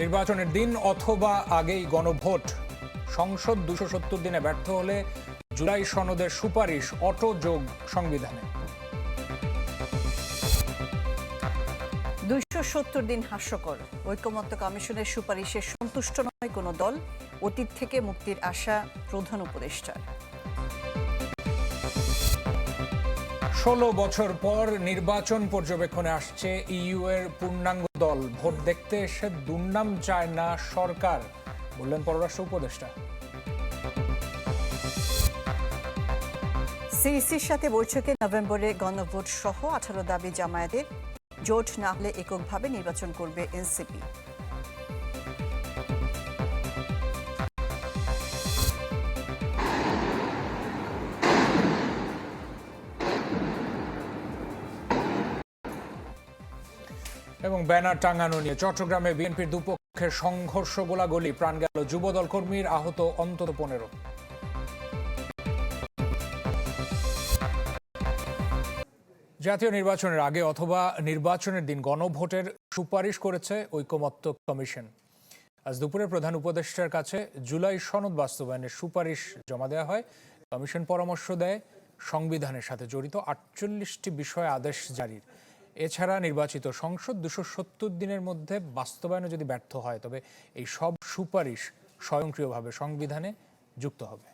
নির্বাচনের দিন অথবা আগেই গণভোট। সংসদ দুশো সত্তর দিনে ব্যর্থ হলে জুলাই সনদের সুপারিশ অটো যোগ সংবিধানে। দুইশো সত্তর দিন হাস্যকর। ঐকমত্য কমিশনের সুপারিশে সন্তুষ্ট নয় কোনো দল। অতীত থেকে মুক্তির আশা প্রধান উপদেষ্টার। ষোলো বছর পর নির্বাচন পর্যবেক্ষণে আসছে ইইউ এর পূর্ণাঙ্গ দল। ভোট দেখতে এসে দুর্নাম চায় না সরকার, বললেন পররাষ্ট্র উপদেষ্টা। সিইসির সাথে বৈঠকে নভেম্বরে গণভোট সহ আঠারো দাবি জামায়াতের। জোট না হলে এককভাবে নির্বাচন করবে এনসিপি। এবং ব্যানার টাঙানো নিয়ে চট্টগ্রামে বিএনপির দুপক্ষের সংঘর্ষ গোলাগুলি। প্রাণ গেল যুবদল কর্মীর আহত অন্তত পনেরো। জাতীয় নির্বাচনের আগে অথবা নির্বাচনের দিন গণভোটের সুপারিশ করেছে ঐকমত্য কমিশন। আজ দুপুরে প্রধান উপদেষ্টার কাছে জুলাই সনদ বাস্তবায়নের সুপারিশ জমা দেওয়া হয়। কমিশন পরামর্শ দেয়, সংবিধানের সাথে জড়িত আটচল্লিশটি বিষয়ে আদেশ জারির। এছাড়া নির্বাচিত সংসদ দুশো দিনের মধ্যে বাস্তবায়নে যদি ব্যর্থ হয়, তবে এই সব সুপারিশ স্বয়ংক্রিয়ভাবে সংবিধানে যুক্ত হবে।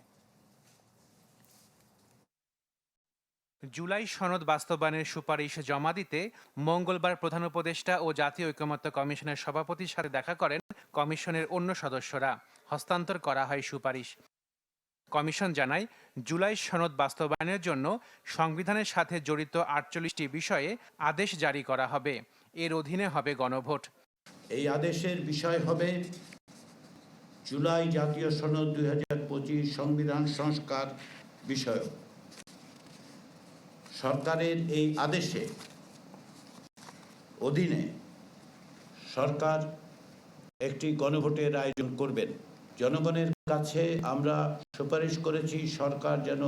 জুলাই সনদ বাস্তবায়নের সুপারিশ জমা দিতে মঙ্গলবার প্রধান উপদেষ্টা ও জাতীয় ঐকমত্য কমিশনের সভাপতির সাথে দেখা করেন কমিশনের অন্য সদস্যরা। হস্তান্তর করা হয় সুপারিশ। কমিশন জানায়, জুলাই সনদ বাস্তবায়নের জন্য সংবিধানের সাথে জড়িত আটচল্লিশটি বিষয়ে আদেশ জারি করা হবে। এর অধীনে হবে গণভোট। এই আদেশের বিষয় হবে, জুলাই জাতীয় সনদ দুই হাজার পঁচিশ সংবিধান সংস্কার বিষয় সরকারের এই আদেশে অধীনে সরকার একটি গণভোটের আয়োজন করবেন। জনগণের কাছে আমরা সুপারিশ করেছি, সরকার যেন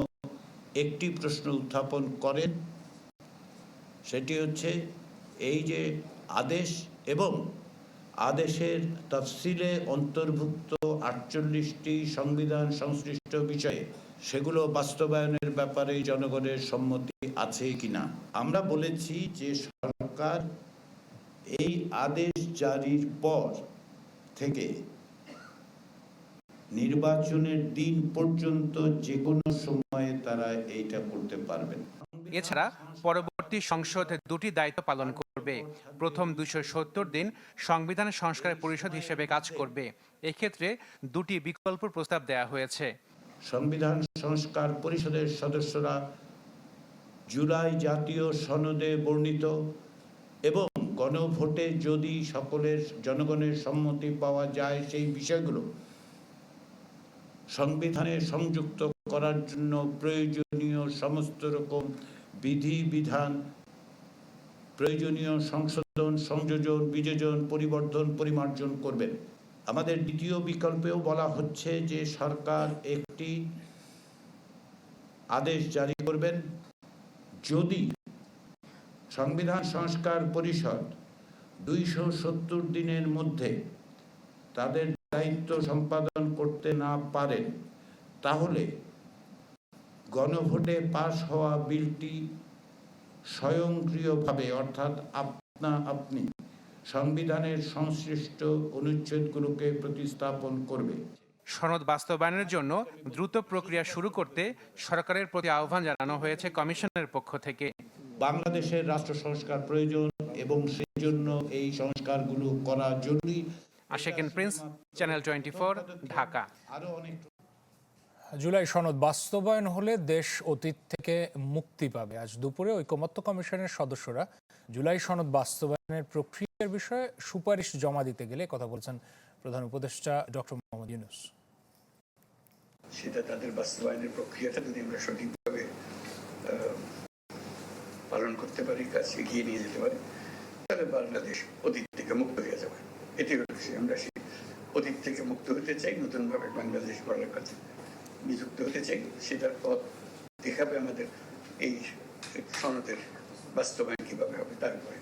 একটি প্রশ্ন উত্থাপন করেন। সেটি হচ্ছে এই যে আদেশ এবং আদেশের তফসিলে অন্তর্ভুক্ত আটচল্লিশটি সংবিধান সংশ্লিষ্ট বিষয়ে সেগুলো বাস্তবায়নের ব্যাপারে জনগণের সম্মতি আছে কিনা। আমরা বলেছি যে সরকার এই আদেশ জারির পর থেকে নির্বাচনের দিন পর্যন্ত যে কোনো সময়ে তারা এইটা করতে পারবেন। এছাড়া পরবর্তী সংসদ দুটি দায়িত্ব পালন করবে। প্রথম দুশো সত্তর দিন সংবিধান সংস্কার পরিষদ হিসেবে কাজ করবে। এক্ষেত্রে দুটি বিকল্প প্রস্তাব দেওয়া হয়েছে। সংবিধান সংস্কার পরিষদের সদস্যরা জুলাই জাতীয় সনদে বর্ণিত এবং গণভোটে যদি সকলের জনগণের সম্মতি পাওয়া যায় সেই বিষয়গুলো সংবিধানে সংযুক্ত করার জন্য প্রয়োজনীয় সমস্ত রকম বিধি, বিধান, প্রয়োজনীয় সংশোধন, সংযোজন, বিযোজন, পরিবর্ধন, পরিমার্জন করবেন। আমাদের দ্বিতীয় বিকল্পেও বলা হচ্ছে যে সরকার একটি আদেশ জারি করবেন, যদি সংবিধান সংস্কার পরিষদ দুইশো সত্তর দিনের মধ্যে তাদের দায়িত্ব সম্পাদন করতে না পারেন তাহলে গণভোটে পাশ হওয়া বিলটি স্বয়ংক্রিয়ভাবে অর্থাৎ আপনা আপনি সংবিধানের সংশ্লিষ্ট অনুচ্ছেদগুলোকে প্রতিস্থাপন করবে। সনদ বাস্তবায়নের জন্য দ্রুত প্রক্রিয়া শুরু করতে সরকারের প্রতি আহ্বান জানানো হয়েছে কমিশনের পক্ষ থেকে। বাংলাদেশের রাষ্ট্র সংস্কার প্রয়োজন এবং সেই জন্য এই সংস্কারগুলো করা জরুরি। Asheken Prince channel twenty Dhaka. July সনদ বাস্তবায়ন হলে দেশ অতীত থেকে মুক্তি পাবে। আজ দুপুরে ঐকমত্য কমিশনের সদস্যরা জুলাই সনদ বাস্তবায়নের প্রক্রিয়ার বিষয়ে সুপারিশ জমা দিতে গেলে কথা বলছেন প্রধান উপদেষ্টা ডক্টর মোহাম্মদ ইউনুস। সেটা তাদের বাস্তবায়নের প্রক্রিয়াটা যদি আমরা সঠিকভাবে পালন করতে পারি কাজ এগিয়ে নিয়ে যেতে পারি তাহলে বাংলাদেশ অতীত থেকে মুক্ত হয়ে যাবে। এটি হচ্ছে আমরা সেই অতীত থেকে মুক্ত হতে চাই, নতুনভাবে বাংলাদেশ গড়ার কাছে নিযুক্ত হতে চাই। সেটার পথ দেখাবে আমাদের এই সনদের বাস্তবায়ন কীভাবে হবে তার উপরে।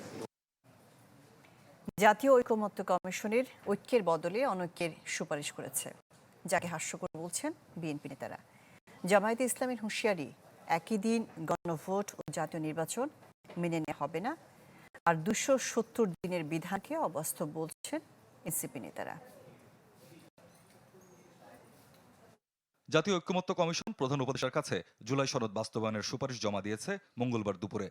জাতীয় ঐকমত্য কমিশনের ঐক্যের বদলে অনৈক্যের সুপারিশ করেছে, যাকে হাস্যকর বলছেন বিএনপি নেতারা। জামায়াতে ইসলামের হুঁশিয়ারি, একই দিন গণভোট ও জাতীয় নির্বাচন মেনে নেওয়া হবে না আর দুশো সত্তর দিনের বিধানকে অবাস্তব বলছেন এনসিপি নেতারা। জাতীয় ঐক্যমত্য কমিশন প্রধান উপদেষ্টার কাছে জুলাই সনদ বাস্তবায়নের সুপারিশ জমা দিয়েছে মঙ্গলবার দুপুরে।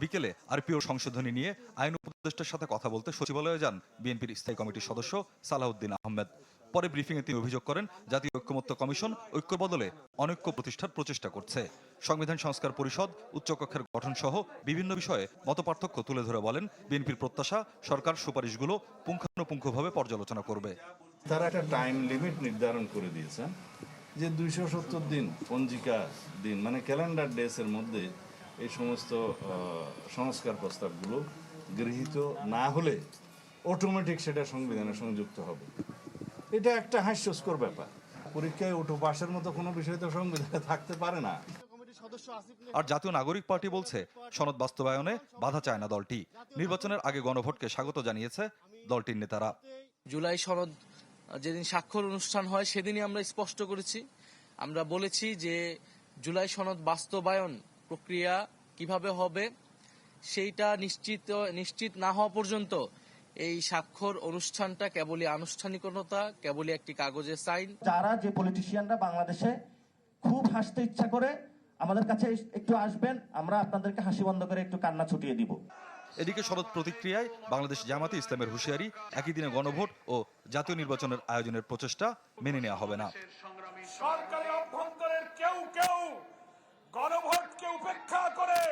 বিকেলে আরপিও সংশোধনী নিয়ে আইন উপদেষ্টার সাথে কথা বলতে সচিবালয়ে যান বিএনপির স্থায়ী কমিটির সদস্য সালাউদ্দিন আহমেদ। পরে ব্রিফিংয়ে তিনি অভিযোগ করেন, জাতীয় ঐক্যমত্য কমিশন ঐক্য বদলে অনৈক্য প্রতিষ্ঠার প্রচেষ্টা করছে। সংবিধান সংস্কার পরিষদ, উচ্চকক্ষের গঠন সহ বিভিন্ন বিষয়ে মতপার্থক্য তুলে ধরে বলেন বিএনপির প্রত্যাশা সরকার সুপারিশগুলো পুঙ্খানুপুঙ্খভাবে পর্যালোচনা করবে। তারা একটা টাইম লিমিট নির্ধারণ করে দিয়েছেন যে দুইশো সত্তর দিন পঞ্জিকা দিন মানে ক্যালেন্ডার ডেসের মধ্যে এই সমস্ত সংস্কার প্রস্তাবগুলো গৃহীত না হলে অটোমেটিক সেটা সংবিধানে সংযুক্ত হবে। এটা একটা হাস্যস্কর ব্যাপার। পরীক্ষায় ওটো পাশের মতো কোনো বিষয় তো সংবিধানে থাকতে পারে না। আর জাতীয় নাগরিক পার্টি বলছে সনদ বাস্তবায়নে বাধা চায় না দলটি। নির্বাচনের আগে গণভোটকে স্বাগত জানিয়েছে দলটির নেতারা। জুলাই সনদ যেদিন স্বাক্ষর অনুষ্ঠান হয় সেদিনই আমরা স্পষ্ট করেছি। আমরা বলেছি যে জুলাই সনদ বাস্তবায়ন প্রক্রিয়া কীভাবে হবে সেইটা নিশ্চিত নিশ্চিত না হওয়া পর্যন্ত এই স্বাক্ষর অনুষ্ঠানটা কেবলই আনুষ্ঠানিকতা কেবলই একটি কাগজের সাইন। যারা যে পলিটিশিয়ানরা বাংলাদেশে খুব হাসতে ইচ্ছা করে আমাদের কাছে একটু আসবেন আমরা আপনাদেরকে হাসি বন্ধ করে একটু কান্না ছুটিয়ে দিব। এদিকে শরৎ প্রতিক্রিয়ায় বাংলাদেশ জামাতে ইসলামের হুঁশিয়ারি একই দিনে গণভোট ও জাতীয় নির্বাচনের আয়োজনের প্রচেষ্টা মেনে নেওয়া হবে না। সরকারের অভ্যন্তরের কেউ কেউ গণভোটকে উপেক্ষা করে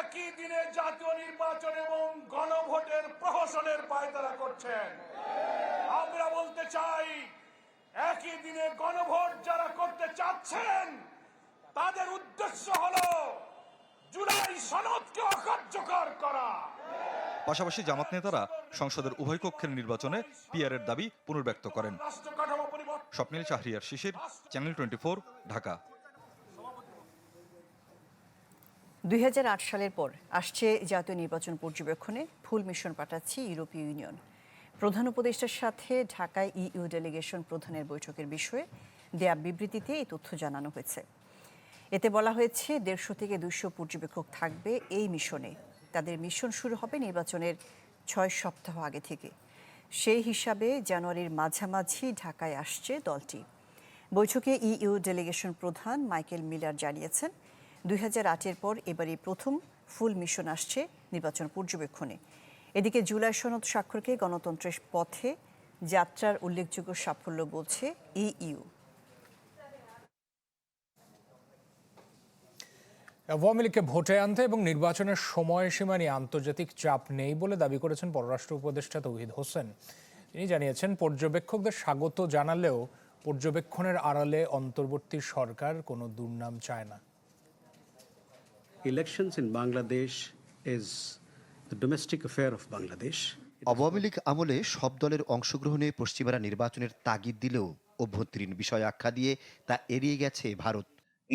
একই দিনে জাতীয় নির্বাচন এবং গণভোটের প্রহসনের পায়তারা করছেন। আমরা বলতে চাই একই দিনে গণভোট যারা করতে চাচ্ছেন তাদের উদ্দেশ্য হলো জুলাই সনদকে অকার্যকর করা। পাশাপাশি জামাত নেতারা সংসদের উভয় কক্ষের নির্বাচনে পিয়ারের দাবি পুনর্ব্যক্ত করেন। Swapnil Shahriar Shishir channel twenty Dhaka. দুই হাজার আট সালের পর আসছে জাতীয় নির্বাচন পর্যবেক্ষণে ফুল মিশন পাঠাচ্ছে ইউরোপীয় ইউনিয়ন। প্রধান উপদেষ্টার সাথে ঢাকায় ইইউ ডেলিগেশন প্রধানের বৈঠকের বিষয়ে দেয়া বিবৃতিতে এই তথ্য জানানো হয়েছে। এতে বলা হয়েছে দেড়শো থেকে দুশো পর্যবেক্ষক থাকবে এই মিশনে। তাদের মিশন শুরু হবে নির্বাচনের ছয় সপ্তাহ আগে থেকে। সেই হিসাবে জানুয়ারির মাঝামাঝি ঢাকায় আসছে দলটি। বৈঠকে ইইউ ডেলিগেশন প্রধান মাইকেল মিলার জানিয়েছেন, দুই হাজার আটের পর এবারই প্রথম ফুল মিশন আসছে নির্বাচন পর্যবেক্ষণে। এদিকে জুলাই সনদ স্বাক্ষরকে গণতন্ত্রের পথে যাত্রার উল্লেখযোগ্য সাফল্য বলছে ইইউ। আওয়ামী লীগকে ভোটে আনতে এবং নির্বাচনের সময়সীমা নিয়ে আন্তর্জাতিক চাপ নেই বলে দাবি করেছেন পররাষ্ট্র উপদেষ্টা তৌহিদ হোসেন। তিনি জানিয়েছেন পর্যবেক্ষকদের স্বাগত জানালেও পর্যবেক্ষণের আড়ালে অন্তর্বর্তী সরকার কোনো দুর্নাম চায় না। Elections in Bangladesh is the domestic affair of Bangladesh. Awami League আমলে সব দলের অংশগ্রহণে পশ্চিমারা নির্বাচনের তাগিদ দিলেও অভ্যন্তরীণ বিষয় আখ্যা দিয়ে তা এড়িয়ে গেছে Bharat.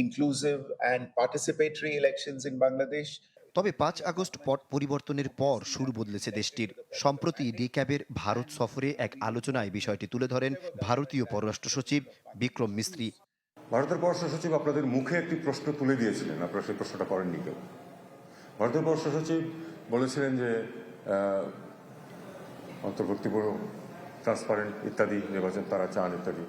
Inclusive and participatory elections in Bangladesh. তবে পাঁচ আগস্ট পট পরিবর্তনের পর সুর বদলেছে দেশটির। সম্প্রতি ডিক্যাবের ভারত সফরে এক আলোচনায় বিষয়টি তুলে ধরেন ভারতীয় পররাষ্ট্র সচিব বিক্রম মিস্ত্রি। ভারতের পররাষ্ট্র সচিব আপনাদের মুখে একটি প্রশ্ন তুলে দিয়েছিলেন আপনারা সেই প্রশ্নটা করেননি কেউ। ভারতের পররাষ্ট্র সচিব বলেছিলেন যে অন্তর্বর্তী ট্রান্সপারেন্ট ইত্যাদি নির্বাচন তারা চান ইত্যাদি।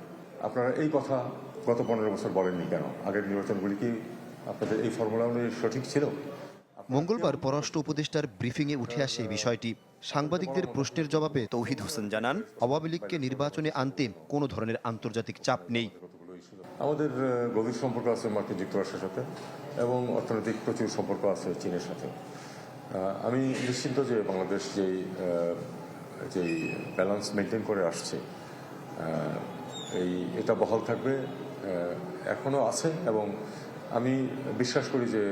আপনারা এই কথা গত পনেরো বছর বলেননি কেন? আগের নির্বাচনগুলি কি আপনাদের এই ফর্মুলা অনুযায়ী সঠিক ছিল? মঙ্গলবার পররাষ্ট্র উপদেষ্টার ব্রিফিংয়ে উঠে আসে বিষয়টি। সাংবাদিকদের প্রশ্নের জবাবে তৌহিদ হোসেন জানান আওয়ামী লীগকে নির্বাচনে আনতে কোনো ধরনের আন্তর্জাতিক চাপ নেই। আমাদের গভীর সম্পর্ক আছে মার্কিন যুক্তরাষ্ট্রের সাথে এবং অর্থনৈতিক প্রচুর সম্পর্ক আছে চীনের সাথে। আমি নিশ্চিন্ত যে বাংলাদেশ যেই যেই ব্যালেন্স মেনটেন করে আসছে এই এটা বহাল থাকবে। আহ, এখনও আছে এবং আমি বিশ্বাস করি যে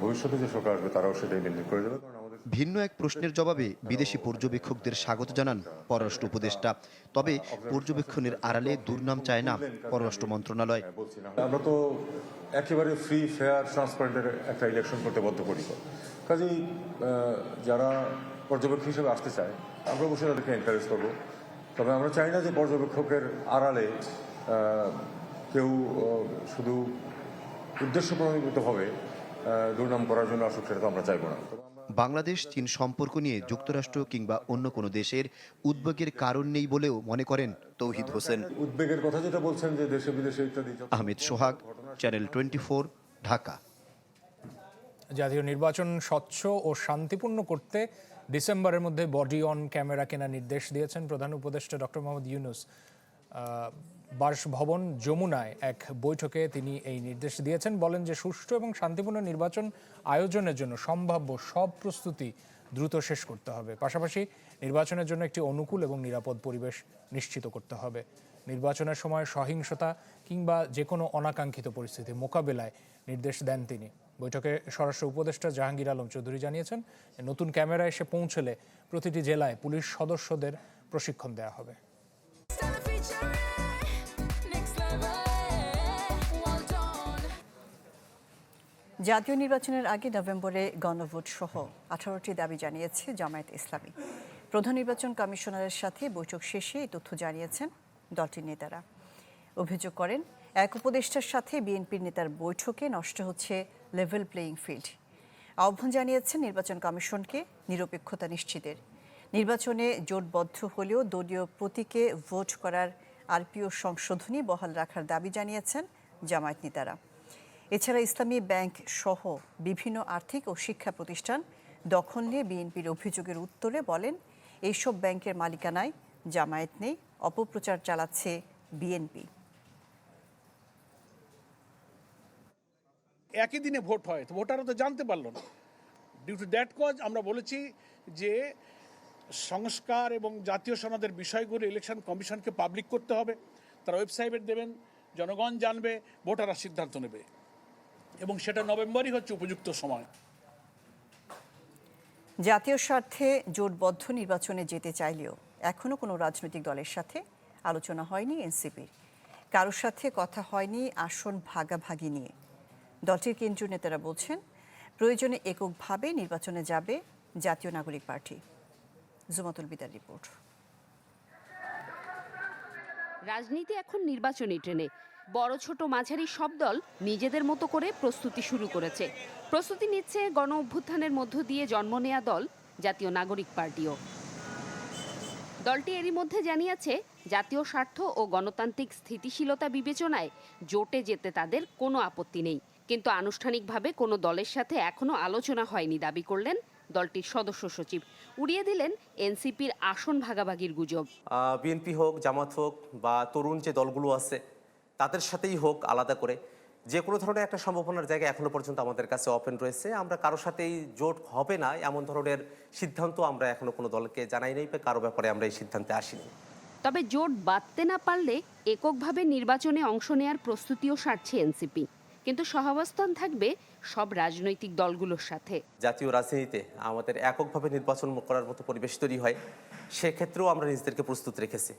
ভবিষ্যতে যে সরকার আসবে তারাও সেটাই মেনটেন করে যাবে ভিন্ন এক প্রশ্নের জবাবে বিদেশি পর্যবেক্ষকদের স্বাগত জানান পররাষ্ট্র উপদেষ্টা। তবে পর্যবেক্ষণের আড়ালে দুর্নাম চায় না পররাষ্ট্র মন্ত্রণালয়। আমরা তো একেবারে ফ্রি ফেয়ার ট্রান্সপারেন্টের একটা ইলেকশন করতে বদ্ধপরিকর। কাজেই যারা পর্যবেক্ষক হিসেবে আসতে চায় আমরা অবশ্যই তাদেরকে এনকারেজ করব। তবে আমরা চাই না যে পর্যবেক্ষকের আড়ালে কেউ শুধু উদ্দেশ্য প্রণোদিতভাবে আহ, দুর্নাম করার জন্য আসুক সেটা তো আমরা চাইব না। বাংলাদেশ চীন সম্পর্ক নিয়ে যুক্তরাষ্ট্র কিংবা অন্য কোনো দেশের উদ্বেগের কারণ নেই বলেও মনে করেন তৌহিদ হোসেন। উদ্বেগের কথা যেটা বলছেন যে দেশে বিদেশে ইত্যাদি আহমেদ সোহাগ চ্যানেল টোয়েন্টি ঢাকা। জাতীয় নির্বাচন স্বচ্ছ ও শান্তিপূর্ণ করতে ডিসেম্বরের মধ্যে বডি অন ক্যামেরা কেনার নির্দেশ দিয়েছেন প্রধান উপদেষ্টা ডক্টর মোহাম্মদ ইউনুস। বাসভবন যমুনায় এক বৈঠকে তিনি এই নির্দেশ দিয়েছেন। বলেন যে, সুষ্ঠু এবং শান্তিপূর্ণ নির্বাচন আয়োজনের জন্য সম্ভাব্য সব প্রস্তুতি দ্রুত শেষ করতে হবে। পাশাপাশি নির্বাচনের জন্য একটি অনুকূল এবং নিরাপদ পরিবেশ নিশ্চিত করতে হবে। নির্বাচনের সময় সহিংসতা কিংবা যে কোনো অনাকাঙ্ক্ষিত পরিস্থিতি মোকাবেলায় নির্দেশ দেন তিনি। বৈঠকে স্বরাষ্ট্র উপদেষ্টা জাহাঙ্গীর আলম চৌধুরী জানিয়েছেন, নতুন ক্যামেরা এসে পৌঁছলে প্রতিটি জেলায় পুলিশ সদস্যদের প্রশিক্ষণ দেওয়া হবে। জাতীয় নির্বাচনের আগে নভেম্বরে গণভোট সহ আঠারোটি দাবি জানিয়েছে জামায়াত ইসলামী। প্রধান নির্বাচন কমিশনারের সাথে বৈঠক শেষে এই তথ্য জানিয়েছেন দলটির নেতারা। অভিযোগ করেন, এক উপদেষ্টার সাথে বিএনপির নেতার বৈঠকে নষ্ট হচ্ছে লেভেল প্লেয়িং ফিল্ড আহ্বান জানিয়েছেন নির্বাচন কমিশনকে নিরপেক্ষতা নিশ্চিতের। নির্বাচনে জোটবদ্ধ হলেও দলীয় প্রতীকে ভোট করার আরপিও সংশোধনী বহাল রাখার দাবি জানিয়েছেন জামায়াত নেতারা। এছাড়া ইসলামী ব্যাংক সহ বিভিন্ন আর্থিক ও শিক্ষা প্রতিষ্ঠান দখল নিয়ে বিএনপির অভিযোগের উত্তরে বলেন, এইসব ব্যাংকের মালিকানায় জামায়াত নেই, অপপ্রচার চালাচ্ছে বিএনপি। একই দিনে ভোট হয়, তো ভোটাররা তো জানতে পারল না। ডিউ টু দ্যাট কজ আমরা বলেছি যে সংস্কার এবং জাতীয় সনদের বিষয়গুলো ইলেকশন কমিশনকে পাবলিক করতে হবে। তারা ওয়েবসাইটে দেবেন, জনগণ জানবে, ভোটাররা সিদ্ধান্ত নেবে। এবং সেটা নভেম্বরই হচ্ছে উপযুক্ত সময়। জাতীয় স্বার্থে জোটবদ্ধ নির্বাচনে যেতে চাইলেও এখনও কোনো রাজনৈতিক দলের সাথে আলোচনা হয়নি এনসিপির। কারোর সাথে কথা হয়নি আসন ভাগাভাগি নিয়ে। দলটির কেন্দ্রীয় নেতারা বলছেন প্রয়োজনে এককভাবে নির্বাচনে যাবে জাতীয় নাগরিক পার্টি। জুমাতুল বিদার রিপোর্ট। রাজনীতি এখন নির্বাচনী ট্রেনে। বড় ছোট মাঝারি সব দল নিজেদের মতো করে প্রস্তুতি শুরু করেছে। প্রস্তুতি নিচ্ছে গণ অভ্যুত্থানের মধ্য দিয়ে জন্ম নেয়া দল, জাতীয় নাগরিক পার্টিও। দলটি এরই মধ্যে জানিয়েছে, জাতীয় স্বার্থ ও গণতান্ত্রিক স্থিতিশীলতা বিবেচনায় জোটে যেতে তাদের কোনো আপত্তি নেই। কিন্তু আনুষ্ঠানিকভাবে কোনো দলের সাথে এখনও আলোচনা হয়নি দাবি করলেন দলটির সদস্য সচিব। উড়িয়ে দিলেন এনসিপির আসন ভাগাভাগির গুজব। বিএনপি হোক, জামাত হোক বা তরুণ যে দলগুলো আছে তাদের সাথেই হোক আলাদা করে। যে কোনো ধরনের একটা সম্ভাবনার জায়গা এখনও পর্যন্ত আমাদের কাছে ওপেন রয়েছে। আমরা কারোর সাথেই জোট হবে না এমন ধরনের সিদ্ধান্ত আমরা এখনও কোনো দলকে জানাই নাই বা কারও ব্যাপারে আমরা এই সিদ্ধান্তে আসিনি। তবে জোট বাঁধতে না পারলে এককভাবে নির্বাচনে অংশ নেয়ার প্রস্তুতিও সারছে এনসিপি। কিন্তু সহাবস্থান থাকবে সব রাজনৈতিক দলগুলোর সাথে। জাতীয় রাজনীতিতে আমাদের এককভাবে নির্বাচন করার মতো পরিবেশ তৈরি হয় সেক্ষেত্রেও আমরা নিজেদেরকে প্রস্তুত রেখেছি।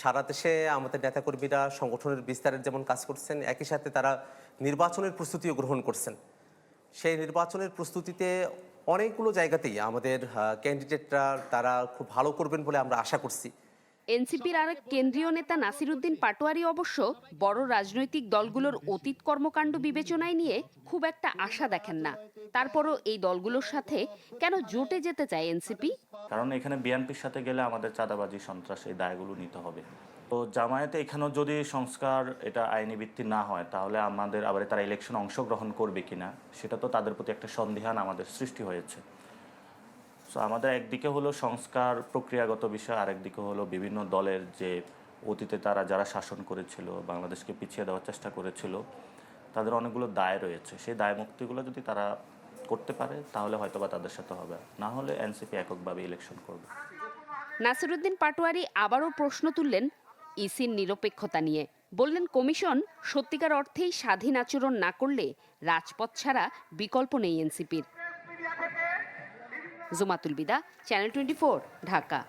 সারা দেশে আমাদের নেতাকর্মীরা সংগঠনের বিস্তারের যেমন কাজ করছেন, একই সাথে তারা নির্বাচনের প্রস্তুতিও গ্রহণ করছেন। সেই নির্বাচনের প্রস্তুতিতে অনেকগুলো জায়গাতেই আমাদের ক্যান্ডিডেটরা তারা খুব ভালো করবেন বলে আমরা আশা করছি। এনসিপির আরেক কেন্দ্রীয় নেতা নাসিরুদ্দিন পাটোয়ারি অবশ্য বড় রাজনৈতিক দলগুলোর অতীত কর্মকাণ্ড বিবেচনায় নিয়ে খুব একটা আশা দেখেন না। তারপরও এই দলগুলোর সাথে কেন জোটে যেতে চায় এনসিপি? কারণ এখানে বিএনপির সাথে গেলে আমাদের চাঁদাবাজি, সন্ত্রাস এই দায়গুলো নিতে হবে। তো জামায়াতে এখানেও যদি সংস্কার এটা আইনি ভিত্তি না হয়, তাহলে আমাদের আবার তারা ইলেকশনে অংশগ্রহণ করবে কিনা, সেটা তো তাদের প্রতি একটা সন্দেহান আমাদের সৃষ্টি হয়েছে। সো আমাদের একদিকে হলো সংস্কার প্রক্রিয়াগত বিষয়, আরেকদিকে হলো বিভিন্ন দলের যে অতীতে তারা যারা শাসন করেছিল, বাংলাদেশকে পিছিয়ে দেওয়ার চেষ্টা করেছিল, তাদের অনেকগুলো দায় রয়েছে। সেই দায় মুক্তিগুলো যদি তারা করতে পারে, তাহলে হয়তো বা তাদের সাথে হবে। না হলে এনসিপি এককভাবে ইলেকশন করবে। নাসিরুদ্দিন পাটোয়ারি আবারও প্রশ্ন তুললেন ইসির নিরপেক্ষতা নিয়ে। বললেন, কমিশন সত্যিকার অর্থেই স্বাধীন আচরণ না করলে রাজপথ ছাড়া বিকল্প নেই এনসিপির। Jumatul Bida, channel twenty Dhaka.